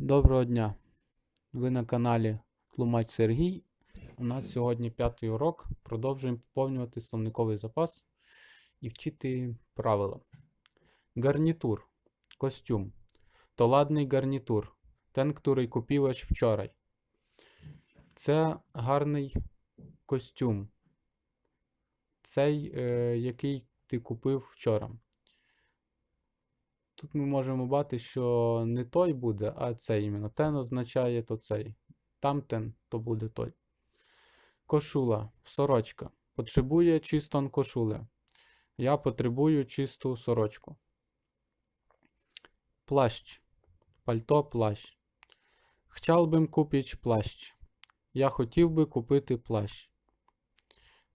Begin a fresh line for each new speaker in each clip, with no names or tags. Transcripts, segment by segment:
Доброго дня! Ви на каналі Тлумач Сергій. У нас сьогодні п'ятий урок. Продовжуємо поповнювати словниковий запас і вчити правила. Гарнітур. Костюм. То ладний гарнітур. Ten, której kupiłeś вчорай. Це гарний костюм. Цей, е, який ти купив вчора. Тут ми можемо бачити, що не той буде, а цей іменно. Тен означає то цей. Тамтен то буде той. Кошула, сорочка. Потребує чистон кошуле. Я потребую чисту сорочку. Плащ. Пальто, плащ. Chciałbym kupić плащ. Я хотів би купити плащ.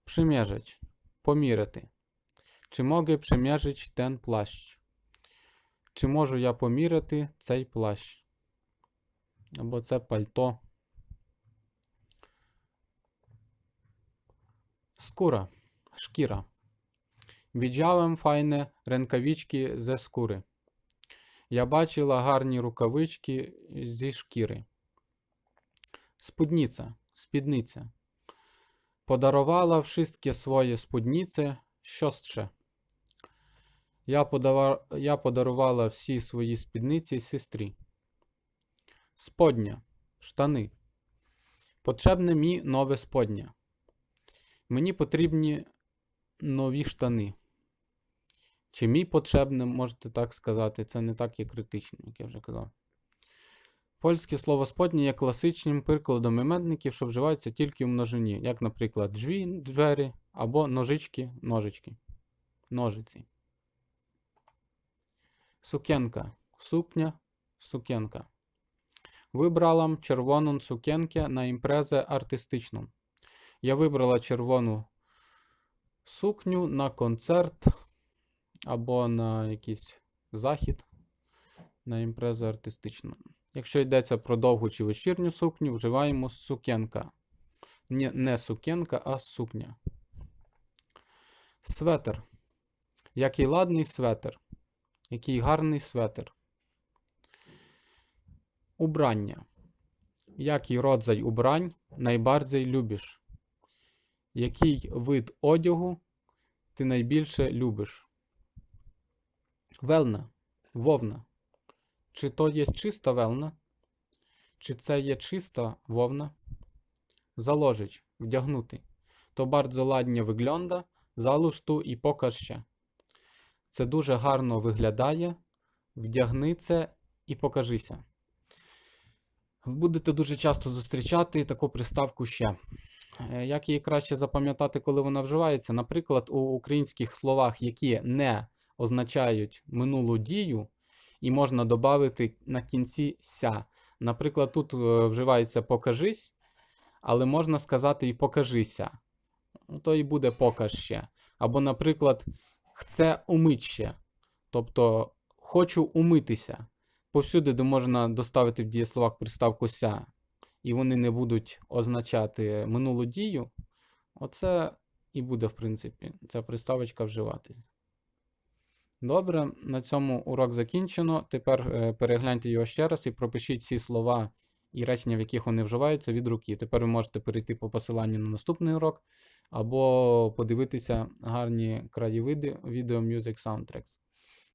Przymierzyć. Поміряти. Чи mogę przymierzyć ten плащ? Чи можу я поміряти цей плащ? Або це пальто. Скура. Шкіра. Widziałem файне ренкавички ze скури. Я бачила гарні рукавички зі шкіри. Спудниця. Спідниця. Подарувала wszystkie своє спудниці сьостре. Я, подава... Я подарувала всі свої спідниці сестрі. Сподня. Штани. Потрібне мені нове сподня. Мені потрібні нові штани. Чи мій потрібне, можете так сказати, це не так є критично, як я вже казав. Польське слово сподня є класичним прикладом іменників, що вживаються тільки в множині, як, наприклад, дві двері або ножички, ножички, ножиці. Сукенка. Сукня, сукенка. Вибрала червону сукенке на імпрезе артистичну. Я вибрала червону сукню на концерт або на якийсь захід на імпрезу артистичну. Якщо йдеться про довгу чи вечірню сукню, вживаємо сукенка. Не, не сукенка, а сукня. Светер. Який ладний светер. Який гарний светер. Убрання. Який родзай убрань найбарdziej любиш? Який вид одягу ти найбільше любиш? Велна. Вовна. Чи то є чиста велна? Чи це є чиста вовна? Заложить. Вдягнути. То bardzo ладnie виглянда, залуж ту і покаж ще. Це дуже гарно виглядає. Вдягни це і покажися. Будете дуже часто зустрічати таку приставку ще. Е, Як її краще запам'ятати, коли вона вживається? Наприклад, у українських словах, які не означають минулу дію, і можна додати на кінці ся. Наприклад, тут е, вживається покажись, але можна сказати і покажися. Ну, То і буде покаж ще. Або, наприклад, хце умить ще. Тобто хочу умитися. Повсюди, де можна доставити в дієсловах приставку ся, і вони не будуть означати минулу дію, оце і буде, в принципі, ця приставочка вживатись. Добре, на цьому урок закінчено. Тепер е, перегляньте його ще раз і пропишіть всі слова і речення, в яких вони вживаються від руки. Тепер ви можете перейти по посиланню на наступний урок або подивитися гарні краєвиди відео Music Soundtracks.